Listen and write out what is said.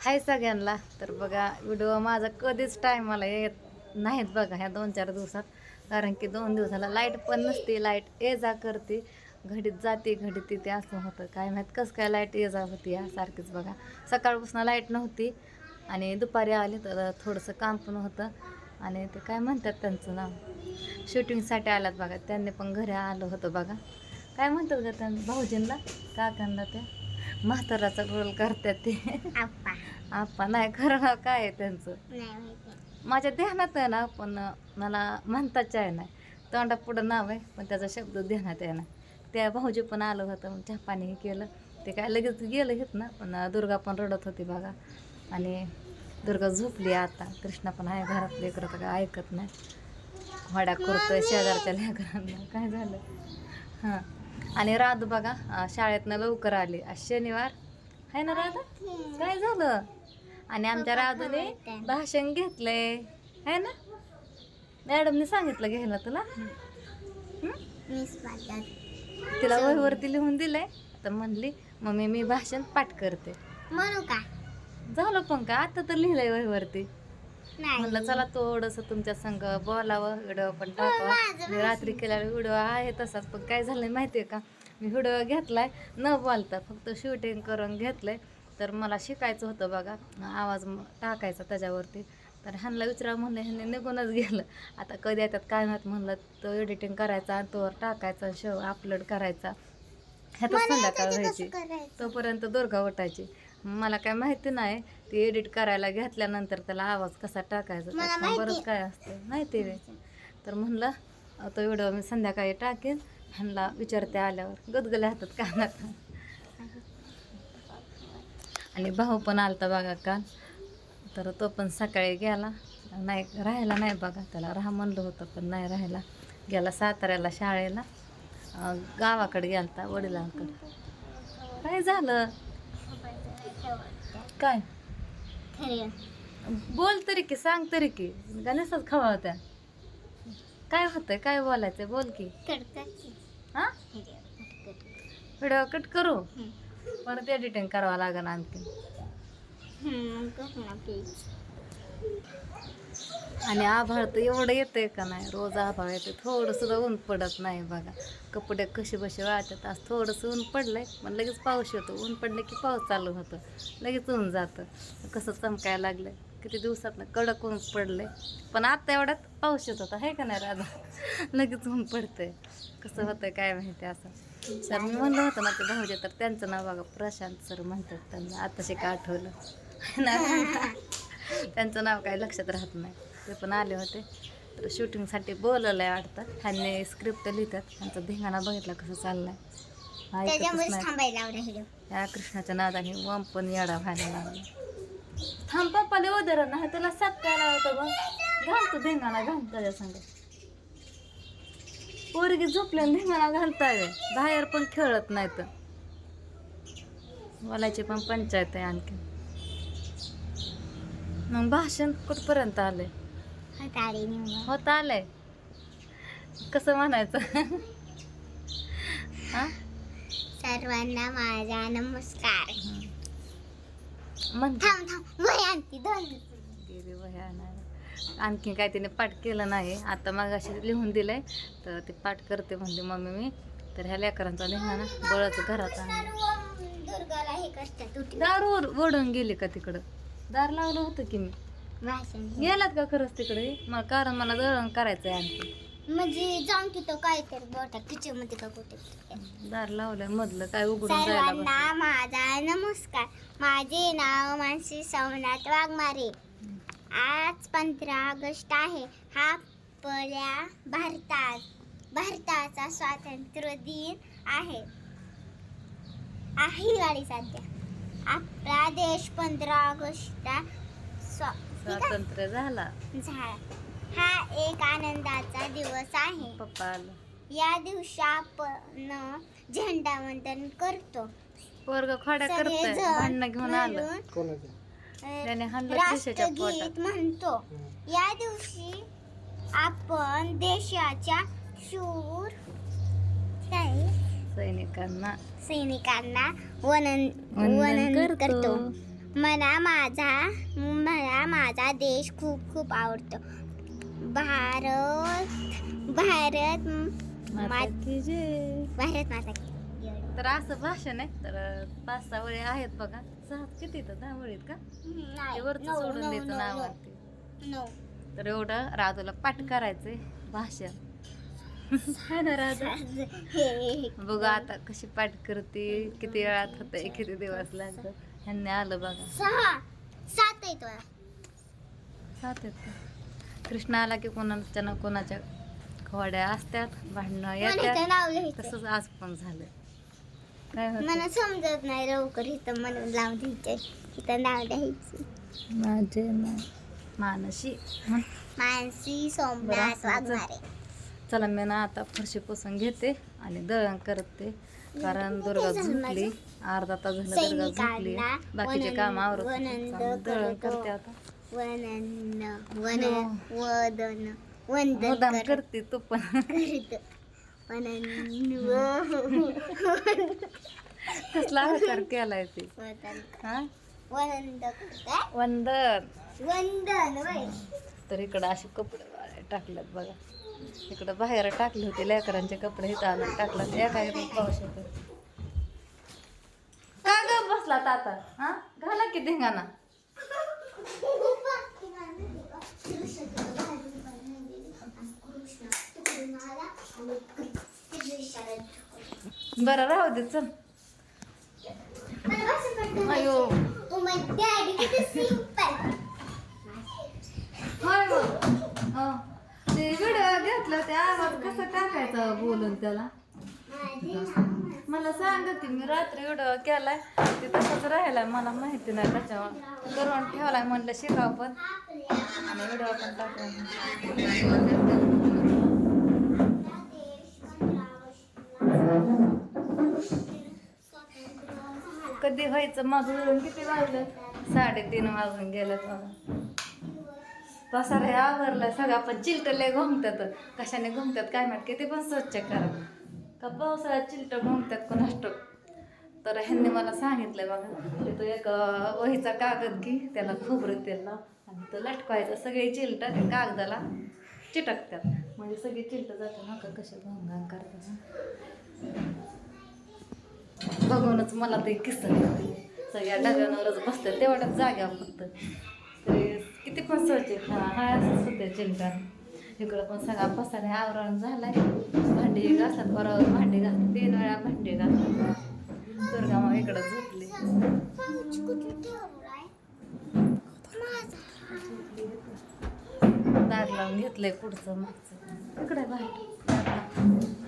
हाय सगळ्यांना. तर बघा व्हिडिओ माझा कधीच टायमाला येत नाहीत बघा ह्या दोन चार दिवसात. कारण की दोन दिवसाला लाइट पण नसते लाइट ये जा करते घडीत जाते घडीत येते असं होतं. काय माहीत कसं काय लाइट ये जा होती या सारखीच बघा. सकाळपासून लाइट नव्हती आणि दुपारी आली तर थोडंसं काम पण होतं. आणि ते काय म्हणतात त्यांचं नाव? शूटिंगसाठी आल्यात बघा. त्यांनी पण घरी आलं होतं बघा. काय म्हणतात का त्यांना भाऊजींना? काकांना ते म्हाताराचा रोल करतात ते. आप्पा. नाही खरं काय आहे त्यांचं? माझ्या ध्यानात आहे ना पण मला म्हणताच आहे नाही तोंडा पुढं नाव आहे पण त्याचा शब्द ध्यानात आहे ना. त्या भाऊजी पण आलं होतं मग चहा पाणी हे केलं. ते काय लगेच गेलं घेत ना पण दुर्गा पण रडत होती बघा. आणि दुर्गा झोपली आता. कृष्णा पण आहे घरात लेकरं तर काय ऐकत नाही. वाड्या करतोय शेजारच्या लेकरांना. काय झालं? हां. आणि राधू बघा शाळेतनं लवकर आली. आज शनिवार. आहे ना राधा? काय झालं? आणि आमच्या राधूने भाषण घेतलंय. है ना? मॅडमने सांगितलं घ्यायला तुला. हं? तिला वहीवरती लिहून दिलंय. तर म्हणली मम्मी मी भाषण पाठ करते. म्हणू का? झालं पण का आता तर लिहिलंय वहीवरती. म्हणलं चला थोडंसं तुमच्या संग बोलावं व्हिडिओ पण टाकावा. मी रात्री केलेला व्हिडिओ आहे तसाच पण काय झालं माहिती आहे का? मी व्हिडिओ घेतलाय न बोलता फक्त शूटिंग करून घेतलंय. तर मला शिकायचं होतं बघा आवाज टाकायचा त्याच्यावरती. तर ह्यांना विचारा म्हणलं ह्यांनी निघूनच गेलं. आता कधी येतात काय माहीत म्हणलं तो एडिटिंग करायचा आणि तोवर टाकायचा शो अपलोड करायचा. ह्यातच संध्याकाळ व्हायची. तोपर्यंत दुर्गा उठायची. मला काय माहिती नाही ती एडिट करायला घेतल्यानंतर त्याला आवाज कसा टाकायचा. बरंच काय असतं माहिती आहे तर म्हणलं तो व्हिडिओ मी संध्याकाळी टाकेन. ह्यांना विचारते आल्यावर. गदगले हातात कानात. आणि भाऊ पण आलता बघा काल. तर तो पण सकाळी गेला. नाही राहायला नाही बघा. त्याला राहा म्हणलं होतं पण नाही राहायला. गेला साताऱ्याला शाळेला. गावाकडे गेलता वडिलांकडे. काय झालं? काय? बोल तरी की सांग तरी की. गणेशच खवा होत्या. काय होतंय? काय बोलायचंय? बोल की. हा? व्हिडिओ कट करू? परत एडिटिंग करावं लागेल आणखी आणि आभाळ तर एवढं येतंय का नाही? रोज आभाळ येते थोडंसुद्धा ऊन पडत नाही बघा. कपडे कसे बसे वाळतात. आज थोडंसं ऊन पडलंय पण लगेच पाऊस येतो. ऊन पडलं की पाऊस चालू होतं. लगेच ऊन जातं. कसं चमकायला लागलं किती दिवसात कडक ऊन पडलंय. पण आता एवढ्यात पाऊस येत होता. आहे का नाही राधा? लगेच ऊन पडतंय. कसं होतं काय माहिती असं. सर मी म्हणलं होतं ना ते भाऊजे तर त्यांचं नाव बघा. प्रशांत सर म्हणतात त्यांना. आताशी का आठवलं? त्यांचं नाव काय लक्षात राहत नाही. ते पण आले होते. तर शूटिंगसाठी बोलवलं आहे वाटतं. ह्यांनी स्क्रिप्ट लिहितात. त्यांचा धिंगाणा बघितला कसं चाललाय. नाही या कृष्णाच्या नादाने वम पण येडा व्हायला लागला. थांब पप्पाले ओदर ना तुला सात काय लावतो बघ घालतो धिंगाणा घाल त्याच्या संग. पोरगी झोपल्या धिंगाणा घालताय. बाहेर पण खेळत नाहीत. बोलायची पण पंचायत आहे आणखी. मग भाषण कुठपर्यंत आलंय? होत आलंय. कसं म्हणायचं? हा? सर्वांना माझा नमस्कार. आणखी काय तिने पाठ केलं नाही. आता मग अशी लिहून दिलंय. तर ते पाठ करते म्हणली मम्मी मी. तर ह्या लेकरांचा लिहा ना बळच घरात आणलं हे दार ओढ ओढून गेली का तिकडं? दार लावलं होतं की मी. गेलात का खरंच तिकडे? मला कारण मला दळण करायचंय आणखी. म्हणजे जाऊन की तो काय तर बोटा किचनमध्ये का कुठे? दार लावलंय मधलं काय उघडून जायला सर्वांना माझा नमस्कार. माझे नाव मानसी सोमनाथ वाघमारे. आज पंधरा ऑगस्ट आहे. हा आपल्या भारतात भारताचा स्वातंत्र्य दिन आहे. आहे गाडी सध्या. आपला देश पंधरा ऑगस्टला स्वा? स्वातंत्र्य झाला. झाला हा एक आनंदाचा दिवस आहे. पप्पा आलं. या दिवशी आपण झेंडावंदन करतो. पोरग खोड्या करतोय सगळेजण भांडणं घेऊन आलं. मिळून, त्याने राष्ट्रगीत म्हणतो. या दिवशी आपण देशाच्या शूर काय सैनिकांना सैनिकांना वनन वंदन वनन करतो. करतो. मला माझा मला माझा देश खूप खूप आवडतो. भारत भारत. भारत जय. तर असं भाषण आहे. तर पाच सहा वळी आहेत बघा. सहा किती तर दहा वळीत का? ते वरचं सोडून द्यायचं no. तर एवढं राधूला पाठ करायचंय भाषण. बघू आता कशी पाठ करते किती वेळात होते किती दिवस लागत ह्यांनी आलं बघा. सहा सात आहे तुला सात आहेत का? कृष्ण आला की कोणाच्या ना कोणाच्या खोड्या असतात भांडणं येतात नाव लिहायचं तसंच आज पण झालं. काय मला समजत नाही लवकर इथं म्हणून लावून द्यायचं. इथं नाव लिहायचं माझे मानसी. मानसी सोमनाथ वाघमारे. चला मी ना आता फरशी पुसून घेते आणि दळण करते. कारण दुर्गा झोपली अर्धा तास झाला दुर्गा सैनिकांना बाकीचे काम आवरत दळण करतो. आता. हो. मुद्दाम करत तू पण. कसला आकार केलाय ते? वदन वंदन. तर इकडं असे कपडे टाकलेत बघा. इकडं बाहेर टाकले होते लेकरांचे कपडे इथं आणून टाकलं. एका पाऊस येतो का ग बसला आता हा? घाला की धिंगाणा. बरं राहू दे चल. अयो. होय अं, ते व्हिडिओ घेतलं ते आवाज कसा टाकायचा बोलून त्याला? मला सांगत मी रात्री व्हिडिओ केलाय ते तसंच राहिलाय मला माहिती नाही त्याच्यावर करून ठेवलाय म्हणलं शिकाव पण. आणि व्हिडिओ पण टाकला कधी व्हायचं माझं किती वाजलं? साडेतीन वाजून गेलं बघा पसार हे आवरला सगळा. पण चिलटले घुमतात. कशाने घुमतात काय माहीत? किती पण स्वच्छ करा. का पावसाळ्यात चिलट घुमतात कोणाष्ट तर ह्यांनी मला सांगितलं बघा. तिथं एक वहीचा कागद घे त्याला खोबरं तेल लाव. आणि तो लटकवायचं. सगळे चिलट त्या कागदाला चिटकतात. म्हणजे सगळी चिलट जाते. नका कसे घोंगाण करतात बघूनच मला ते किस्सा सगळ्या डब्यांवरच बसतात. तेवढ्याच जाग्या फक्त. पण स्वच्छ हा हा असंच होते चिंता. इकडं पण सगळा पसारे आवरण झालाय. भांडी घासत बरोबर भांडी घासत तीन वेळा भांडी घासत दुर्गा मग इकडं झोपली. दार लावून घेतलंय पुढचं मागचं. इकडे बाहेर.